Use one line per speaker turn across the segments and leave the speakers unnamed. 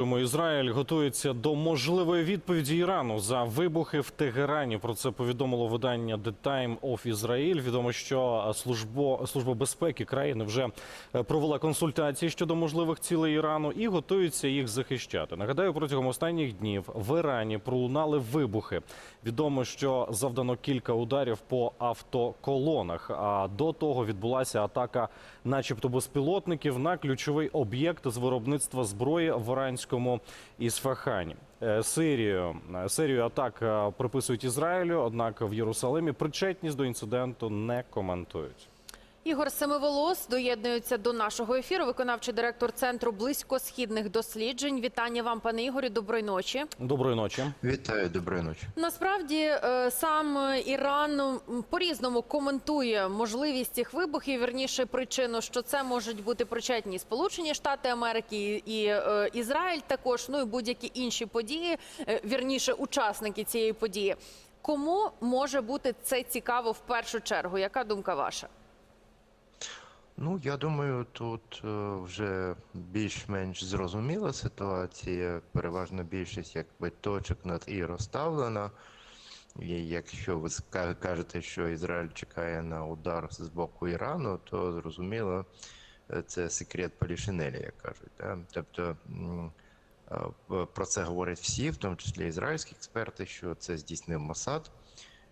Ізраїль готується до можливої відповіді Ірану за вибухи в Тегерані. Про це повідомило видання The Time of Israel. Відомо, що службо, служба безпеки країни вже е, провела консультації щодо можливих цілей Ірану і готується їх захищати. Нагадаю, протягом останніх днів в Ірані пролунали вибухи. Відомо, що завдано кілька ударів по автоколонах. А до того відбулася атака, начебто безпілотників, на ключовий об'єкт з виробництва зброї в іранському Ісфахані. фахані Серію серію атак е, приписують Ізраїлю, однак в Єрусалимі причетність до інциденту не коментують.
Ігор Семиволос доєднується до нашого ефіру. Виконавчий директор центру близькосхідних досліджень. Вітання вам, пане Ігорі. Доброї ночі.
Доброї ночі.
Вітаю, доброї ночі.
Насправді е, сам Іран по-різному коментує можливість цих вибухів. Вірніше причину, що це можуть бути причетні Сполучені Штати Америки і е, Ізраїль, також ну і будь-які інші події. е, Вірніше, учасники цієї події. Кому може бути це цікаво в першу чергу? Яка думка ваша?
Ну, я думаю, тут е, вже більш-менш зрозуміла ситуація. Переважно більшість якби точок над і розставлена. І якщо ви кажете, що Ізраїль чекає на удар з боку Ірану, то зрозуміло, е, це секрет Полішинелі, як кажуть. Да? Тобто е, про це говорять всі, в тому числі ізраїльські експерти, що це здійснив Мосад,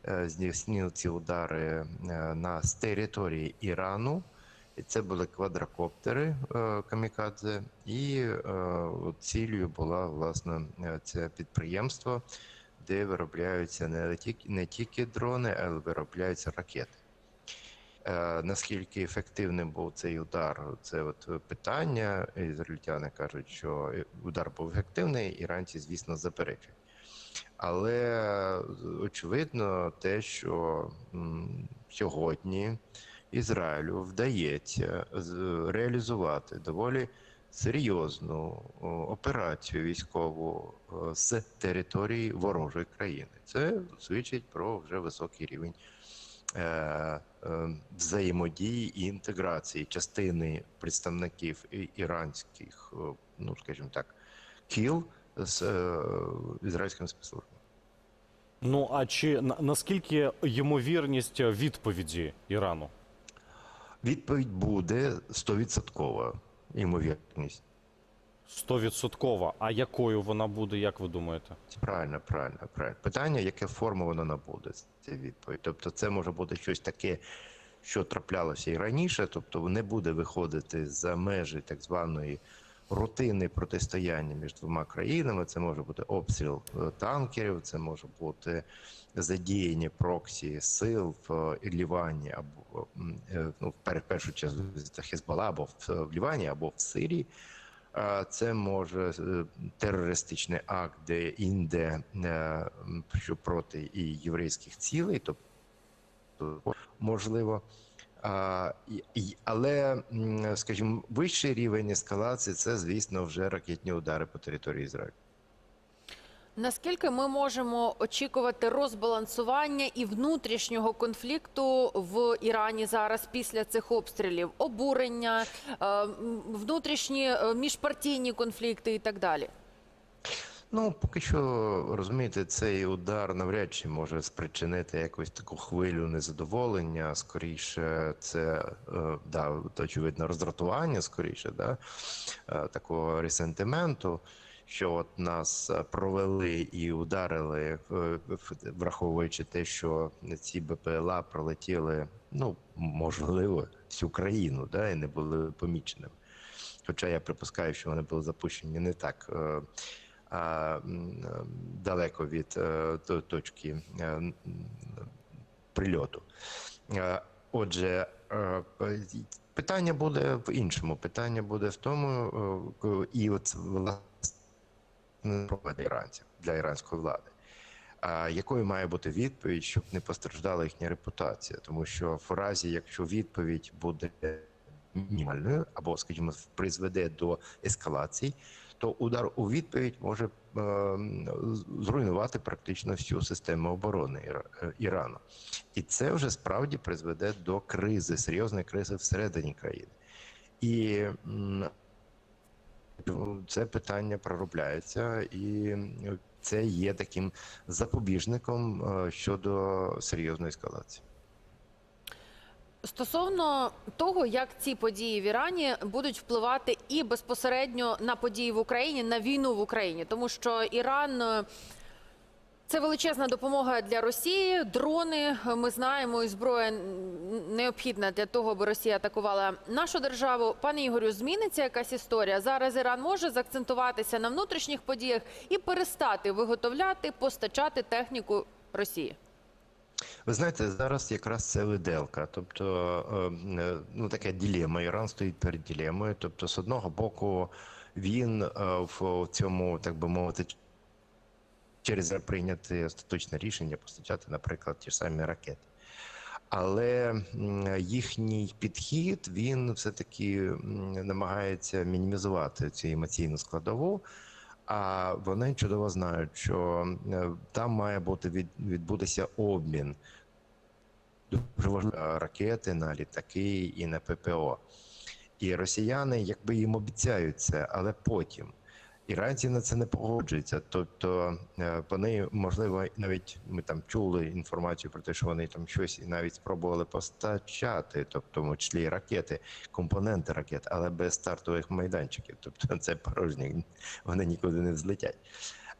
е, здійснив ці удари на з території Ірану. І це були квадрокоптери е, камікадзе, і е, цілею була власне е, це підприємство, де виробляються не тільки, не тільки дрони, але виробляються ракети. Наскільки ефективним був цей удар? Це от питання. Ізраїльтяни кажуть, що удар був ефективний, іранці, звісно, заперечують. Але очевидно, те, що сьогодні Ізраїлю вдається реалізувати доволі серйозну операцію військову з території ворожої країни. Це свідчить про вже високий рівень е, е, взаємодії і інтеграції частини представників іранських, ну скажімо так, кіл з е, ізраїльськими спецслужбами.
Ну а чи на- наскільки ймовірність відповіді Ірану?
Відповідь буде 100% ймовірність.
Стовідсоткова. А якою вона буде, як ви думаєте?
Правильно, правильно, правильно. Питання, яке форму вона набуде, це відповідь. Тобто, це може бути щось таке, що траплялося і раніше, тобто не буде виходити за межі так званої рутини протистояння між двома країнами. Це може бути обстріл е, танкерів, це може бути задіяння проксі сил в е, Лівані або е, ну, в пер- першу чергу це Хезбола або в, Лівані, або в Сирії. Це може терористичний акт, де інде що проти і єврейських цілей, тобто можливо. Але, скажімо, вищий рівень ескалації це, звісно, вже ракетні удари по території Ізраїлю.
Наскільки ми можемо очікувати розбалансування і внутрішнього конфлікту в Ірані зараз після цих обстрілів, обурення, е, внутрішні е, міжпартійні конфлікти і так далі?
Ну, поки що розумієте, цей удар навряд чи може спричинити якусь таку хвилю незадоволення. Скоріше, це е, да, очевидно роздратування, скоріше, да, е, такого ресентименту. Що от нас провели і ударили, е, враховуючи те, що ці БПЛА пролетіли, ну можливо, всю країну, да, і не були поміченими. Хоча я припускаю, що вони були запущені не так е, далеко від е, точки е, прильоту. Е, Отже, питання буде в іншому. Питання буде в тому, і от власне іранців для іранської влади. Якою має бути відповідь, щоб не постраждала їхня репутація? Тому що в разі, якщо відповідь буде мінімальною, або, скажімо, призведе до ескалації, то удар у відповідь може е, зруйнувати практично всю систему оборони е, Ірану, і це вже справді призведе до кризи, серйозної кризи всередині країни. І це питання проробляється, і це є таким запобіжником е, щодо серйозної ескалації.
Стосовно того, як ці події в Ірані будуть впливати і безпосередньо на події в Україні, на війну в Україні, тому що Іран. е, Це величезна допомога для Росії. Дрони ми знаємо, і зброя необхідна для того, аби Росія атакувала нашу державу. Пане Ігорю, зміниться якась історія? Зараз Іран може заакцентуватися на внутрішніх подіях і перестати виготовляти, постачати техніку Росії.
Ви знаєте, зараз якраз це виделка, тобто е, е, ну таке ділема. Іран стоїть перед ділемою. Тобто, з одного боку, він е, в цьому, так би мовити, через прийняти остаточне рішення постачати, наприклад, ті ж самі ракети. Але їхній підхід він все-таки намагається мінімізувати цю емоційну складову. А вони чудово знають, що е, там має бути від, відбутися обмін дуже важливо, ракети на літаки і на ППО. І росіяни якби їм обіцяють це, але потім. Іранці на це не погоджуються. Тобто е, вони, можливо, навіть ми там чули інформацію про те, що вони там щось і навіть спробували постачати, тобто, в тому числі ракети, компоненти ракет, але без стартових майданчиків. Тобто це порожні, вони нікуди не взлетять.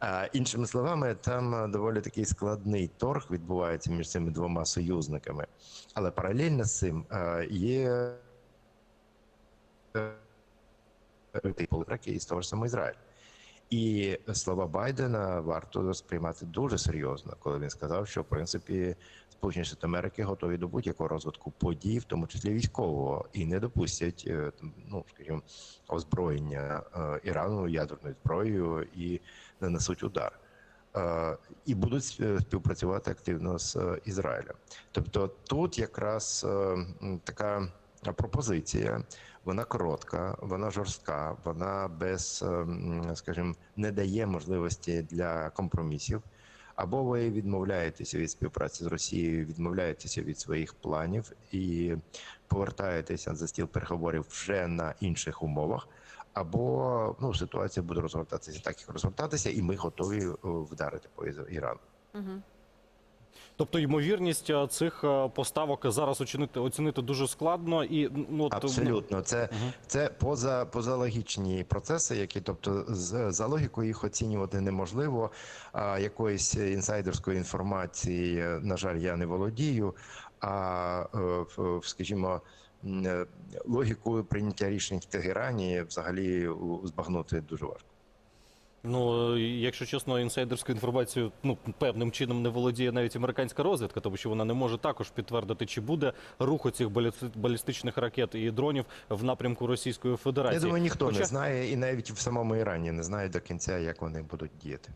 А, іншими словами, там доволі такий складний торг відбувається між цими двома союзниками. Але паралельно з цим е, є е, типу із того ж самого Ізраїлю. І слова Байдена варто сприймати дуже серйозно, коли він сказав, що в принципі Сполучені Штати Америки готові до будь-якого розвитку подій, в тому числі військового, і не допустять е, ну скажімо, озброєння е, Ірану ядерною зброєю і нанесуть удар. Е, І будуть співпрацювати активно з Ізраїлем. Тобто тут якраз така пропозиція, вона коротка, вона жорстка, вона без, ем, скажімо, не дає можливості для компромісів. Або ви відмовляєтеся від співпраці з Росією, відмовляєтеся від своїх планів і повертаєтеся за стіл переговорів вже на інших умовах. Або ну ситуація буде розгортатися так, як розгортатися, і ми готові е, вдарити по Ірану.
Угу.
Тобто, ймовірність е, цих е, поставок зараз оцінити оцінити дуже складно і ну от,
Абсолютно, це,
Мгм.
це поза, позалогічні процеси, які, тобто, з, за логікою їх оцінювати неможливо. А якоїсь інсайдерської інформації, е, на жаль, я не володію. А скажімо, м, логіку прийняття рішень в Тегерані взагалі збагнути дуже важко.
Ну, якщо чесно, інсайдерською інформацією ну певним чином не володіє навіть американська розвідка, тому що вона не може також підтвердити, чи буде рух цих балістичних ракет і дронів в напрямку Російської Федерації.
Я думаю, ніхто
Хоча-
не знає, і навіть в самому Ірані не знає до кінця, як вони будуть діяти.